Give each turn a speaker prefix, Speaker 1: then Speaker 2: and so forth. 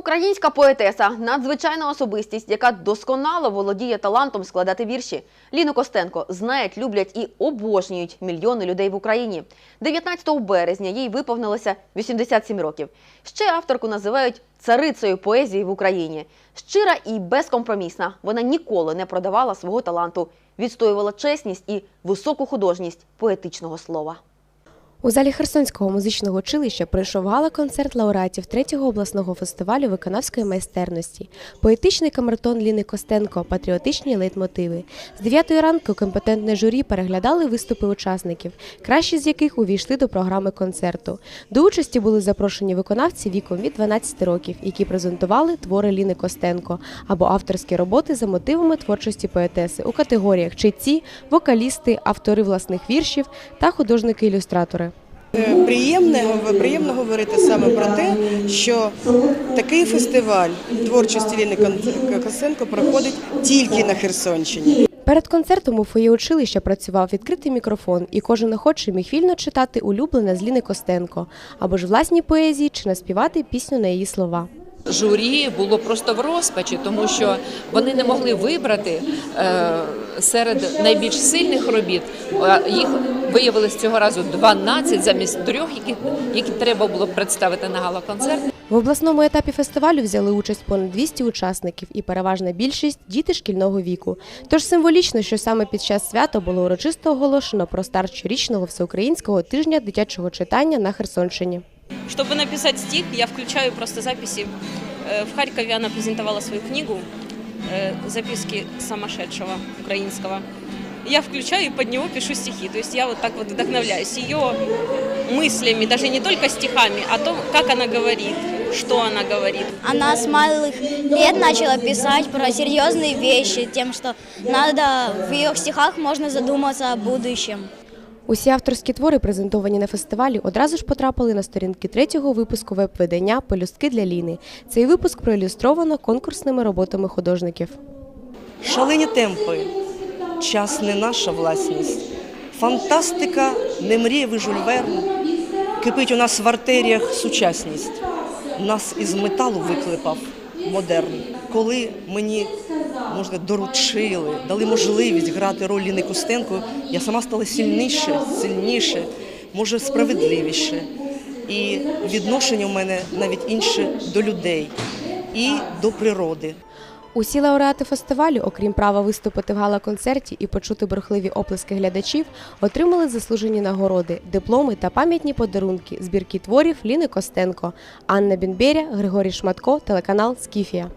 Speaker 1: Українська поетеса, надзвичайна особистість, яка досконало володіє талантом складати вірші. Ліну Костенко знають, люблять і обожнюють мільйони людей в Україні. 19 березня їй виповнилося 87 років. Ще авторку називають царицею поезії в Україні. Щира і безкомпромісна. Вона ніколи не продавала свого таланту, відстоювала чесність і високу художність поетичного слова.
Speaker 2: У залі Херсонського музичного училища пройшов гала-концерт лауреатів третього обласного фестивалю виконавської майстерності, поетичний камертон Ліни Костенко, патріотичні лейтмотиви. З 9 ранку компетентне журі переглядали виступи учасників, кращі з яких увійшли до програми концерту. До участі були запрошені виконавці віком від 12 років, які презентували твори Ліни Костенко або авторські роботи за мотивами творчості поетеси у категоріях читці, вокалісти, автори власних віршів та художники-ілюстратори.
Speaker 3: Приємне, приємно говорити саме про те, що такий фестиваль творчості Ліни Косенко проходить тільки на Херсонщині.
Speaker 2: Перед концертом у фоє училища працював відкритий мікрофон, і кожен охочий міг вільно читати улюблене з Ліни Костенко або ж власні поезії чи наспівати пісню на її слова.
Speaker 4: Журі було просто в розпачі, тому що вони не могли вибрати е, серед найбільш сильних робіт. Е, Їх виявилось цього разу 12 замість трьох, які, які треба було представити на гала-концерт.
Speaker 2: В обласному етапі фестивалю взяли участь понад 200 учасників, і переважна більшість діти шкільного віку. Тож символічно, що саме під час свята було урочисто оголошено про старт щорічного всеукраїнського тижня дитячого читання на Херсонщині.
Speaker 5: Чтобы написать стих, я включаю просто записи. Э, В Харькове она презентовала свою книгу э, «Записки сумасшедшего украинского». Я включаю и под него пишу стихи. То есть я вот так вот вдохновляюсь ее мыслями, даже не только стихами, а то, как она говорит, что она говорит.
Speaker 6: Она с малых лет начала писать про серьезные вещи, тем, что надо в ее стихах можно задуматься о будущем.
Speaker 2: Усі авторські твори, презентовані на фестивалі, одразу ж потрапили на сторінки третього випуску веб-видання Пелюстки для Ліни. Цей випуск проілюстровано конкурсними роботами художників.
Speaker 7: Шалені темпи, час не наша власність. Фантастика не мрієвий Жюль Верн. Кипить у нас в артеріях сучасність. Нас із металу виклипав модерн. Коли мені можна доручили, дали можливість грати роль Ліни Костенко, я сама стала сильніше, сильніше, може справедливіше. І відношення у мене навіть інше до людей і до природи.
Speaker 2: Усі лауреати фестивалю, окрім права виступити в гала-концерті і почути бурхливі оплески глядачів, отримали заслужені нагороди, дипломи та пам'ятні подарунки, збірки творів Ліни Костенко, Анна Бінберя, Григорій Шматко, телеканал Скіфія.